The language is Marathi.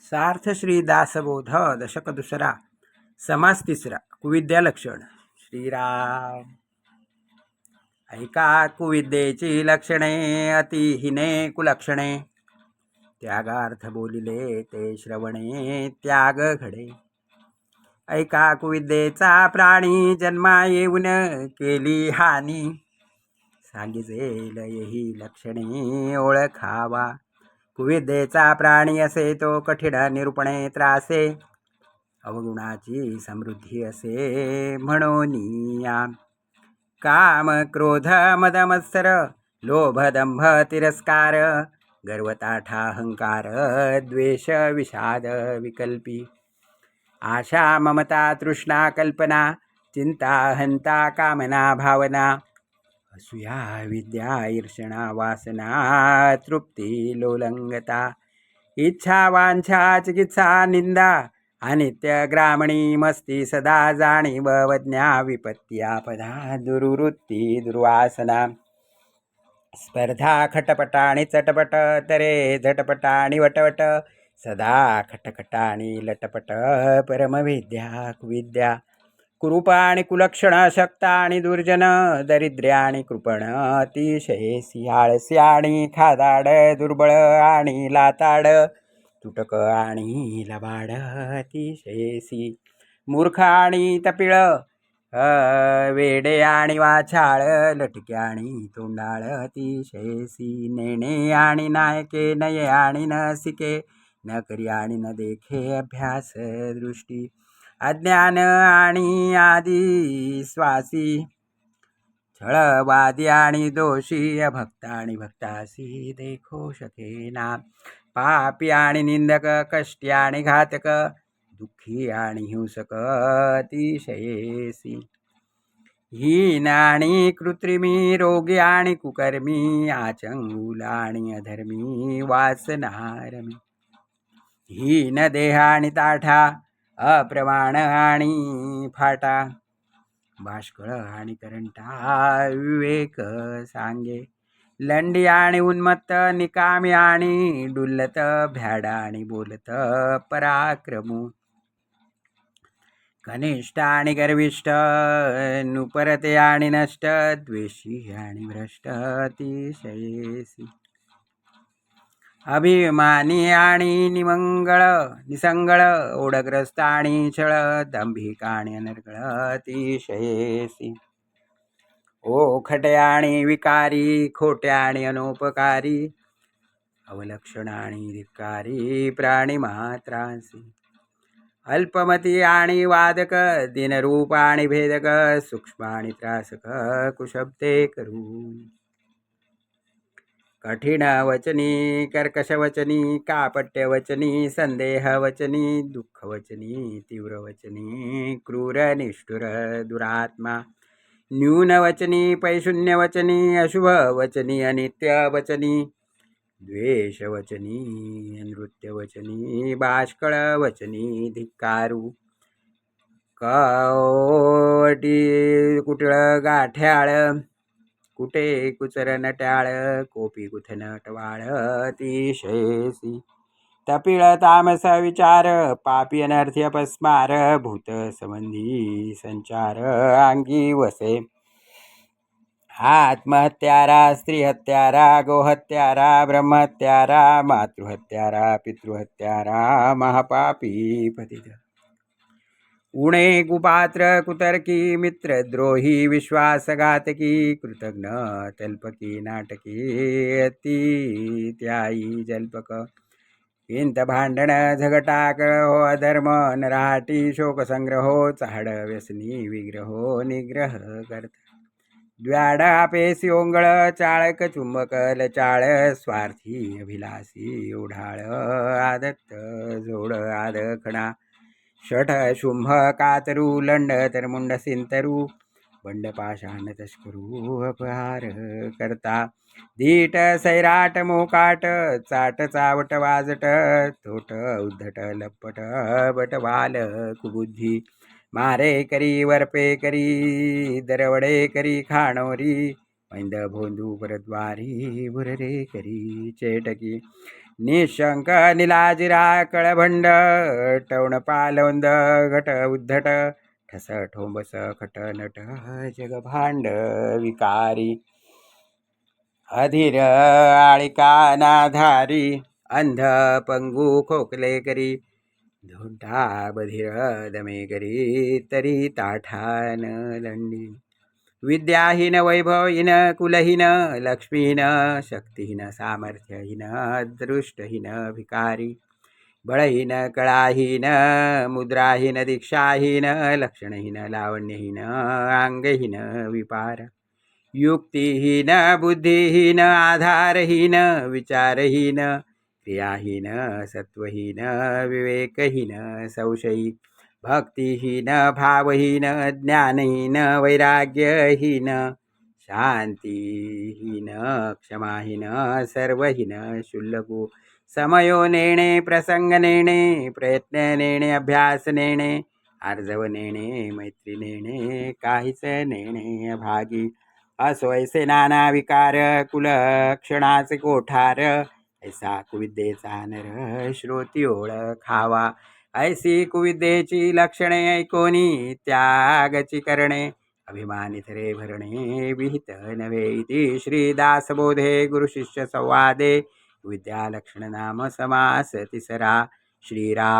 सार्थ श्रीदासबोध दशक दुसरा समास तिसरा कुविद्या लक्षण श्रीराम. ऐका कुविद्येची लक्षणे अतिहिने कुलक्षणे. त्यागार्थ बोलिले ते श्रवणे त्याग घडे. ऐका कुविद्येचा प्राणी जन्मा येऊन केली हानी. सांगिजेल यही लक्षणे ओळखावा. कुविद्येचा प्राणी असे तो कठीण निरूपणे त्रासे. अवगुणाची समृद्धी असे म्हणून काम क्रोध मदमत्सर लोभ दंभ तिरस्कार गर्वताठा अहंकार द्वेष विषाद विकल्पी. आशा ममता तृष्णा कल्पना चिंता हंता कामना भावना असूया विद्या ईर्षणा वासना तृप्ती लोलंगता. इच्छा वांछा चिकित्सा निंदा अनित्य ग्रामणी मस्ती सदा जाणीव वज्ञा विपत्ती आपदा दुरुवृत्ती दुर्वासना. स्पर्धा खटपटाणी चटपट तरे झटपटाणी वटवट. सदा खटखटाणी लटपट परमविद्या कुविद्या. कुरूप आणि कुलक्षण शक्ता आणि दुर्जन दरिद्र्य आणि कृपण अतिशय सियाळसी आणि खादाड दुर्बळ आणि लाताड तुटक आणि लबाड अतिशयसी मूर्ख आणि तपिळ वेडे आणि वाछाळ लटके आणि तोंडाळ अतिशयसी नेणे आणि नायके नये आणि नसिके न करी आणि न देखे अभ्यास दृष्टी. अज्ञान आणि आदी स्वासी छळवादी आणि दोषी भक्त आणि भक्तासी देखो शकेना पापी आणि निंदक कष्टी आणि घातक दुःखी आणि हिंसक अतिशयेसी. हीन आणि कृत्रिमी रोगी आणि कुकर्मी आचंगुल आणि अधर्मी वासनारमी. हीन देह आणि ताठा अप्रमाण आणि फाटा. भाष्कळ आणि करंटा विवेक सांगे. लंडी आणि उन्मत्त निकामी आणि डुल्लत भ्याडा आणि बोलत पराक्रमू. कनिष्ठ आणि गर्विष्ठ नुपरते आणि नष्ट द्वेषी आणि भ्रष्ट अतिशयेसी. अभिमानी आणि निमंगळ निसंगळ ओढग्रस्त आणि छळ दंभिक आणि अनर्गळ अतिशयेसी. ओखटे आणि विकारी खोटे आणि अनोपकारी अवलक्षण आणि धिक्कारी प्राणी मात्रांसी. अल्पमती आणि वादक दिनरूप आणि भेदक सूक्ष्म आणि त्रासक कुशब्दे करू कठीण वचनी कर्कश वचनी कापट्य वचनी संदेह वचनी दुःख वचनी तीव्र वचनी क्रूर निष्ठुर दुरात्मा न्यून वचनी पैशून्य वचनी अशुभ वचनी अनित्य वचनी द्वेष वचनी नृत्य वचनी बाष्कळ वचनी धिक्कारू कवटी कुटळ गाठ्याळ कुटे कुचर टाळ कोपी कुथन टवाळ अतिशयसी तपिळ तामस विचार पापी अनर्थ्य अपस्मार भूत संबंधी संचार अंगी वसे. आत्महत्यारा स्त्रीहत्यारा गोहत्यारा ब्रह्महत्यारा मातृहत्यारा पितृहत्यारा महापापी पतित. उणे कुपात्र कुतर्की मित्रद्रोही विश्वासघातकी कृतज्ञ तल्पकी नाटकी अति त्याई जल्पक. इंत भांडण झगटाक हो अधर्म नराटी शोकसंग्रहो चाड व्यसनी विग्रहो निग्रह करता द्व्याड आपेसी ओंगळ चाळक चुंबक लचाळ स्वार्थी अभिलासी ओढाळ आदत्त जोड आदखणा. षठ शुंभ कातरू लंड तरमुंड सिंतरू बंड पाषाण तस्करू अपहार करता धीट सैराट मोकाट चाट चावट वाजट तोट उद्धट लपट बटवाल कुबुद्धी मारे करी वरपे करी दरवडे करी खाणोरी मैंद भोंदू परद्वारी बुररे करी चेटकी निशंक निलाजिरा कळभंड टवण पालवंद घट उद्धट ठस ठोंबस खट नट जगभांड विकारी अधीर आळिकानाधारी अंध पंगू खोकले करी धोंडा बधीर दमे करी तरी ताठान लंडी विद्याहीन वैभवहीन कुलहीन लक्ष्मीहीन शक्तिहीन सामर्थ्यहीन दृष्टहीन भिकारी बळहीन कळाहीन मुद्राहीन दीक्षाहीन लक्षणहीन लावण्यहीन अंगहीन विपार युक्तिहीन बुद्धिहीन आधारहीन विचारहीन क्रियाहीन सत्वहीन विवेकहीन संशयी भक्तिहीन भावहीन ज्ञानहीन वैराग्यहीन शांतीहीन क्षमाहीन सर्वहीन शुल्लकू समयो नेणे प्रसंग नेणे प्रयत्न नेणे अभ्यास नेणे आर्जव नेणे मैत्री नेणे काहीच नेणे भागी असोयसे नाना विकार कुल क्षणाचे कोठार ऐसा कुविद्येचा नर श्रोती ओळखावा। ऐसी कुविद्येची लक्षणे ऐकोनी त्यागची करणे. अभिमानित रे भरणे विहित नव्हे इति श्रीदासबोधे गुरुशिष्य संवादे. विद्यालक्षण नाम समास तिसरा श्रीरा